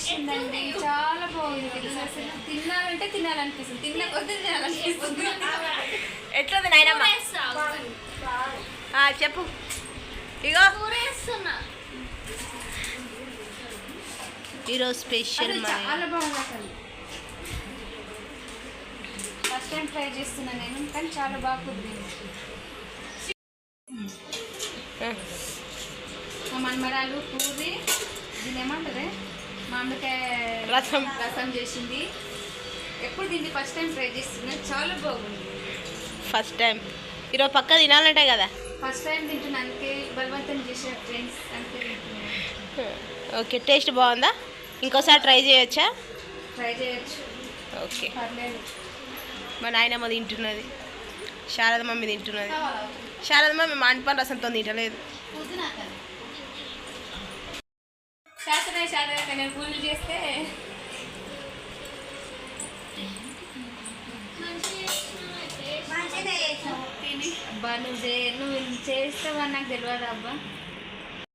చేసిందండి చాలా బాగుంది. అసలు తినాలంటే తినాలనిపిస్తుంది. తిన్న కొద్ది తినాలనిపిస్తుంది. ఎట్లుంది నాయనమ్మ? చెప్పు. ఇగో. ఈరోజు స్పెషల్ చాలా బాగుంది అసలు. ఫస్ట్ టైం ట్రై చేస్తున్నా నేను కానీ చాలా బాగా కుదిరింది. మా మనమరాలు పూరి మామిడికాయ రసం. రసం చేసింది. ఎప్పుడు దీన్ని ఫస్ట్ టైం ట్రై చేస్తున్నా చాలా బాగుంది. First time. ఈరోజు పక్క తినాలంటే కదా? ఫస్ట్ టైం తింటున్నా. అందుకే బలవంతం చేసే ఫ్రెండ్స్. అంతే ఓకే టేస్ట్ బాగుందా? ఇంకోసారి ట్రై చేయొచ్చా? ట్రై చేయొచ్చు. ఓకే. మా నాయనమ్మ తింటున్నది. శారద మమ్మీ తింటున్నది. శారద మమ్మీ మాంటిపండు రసంతో తింటలేదు. శాస్త్రమే శాస్త్రమే నేను పూజలు చేస్తే. అబ్బా నువ్వు చే నువ్వు చేస్తావని నాకు తెలియదు అబ్బా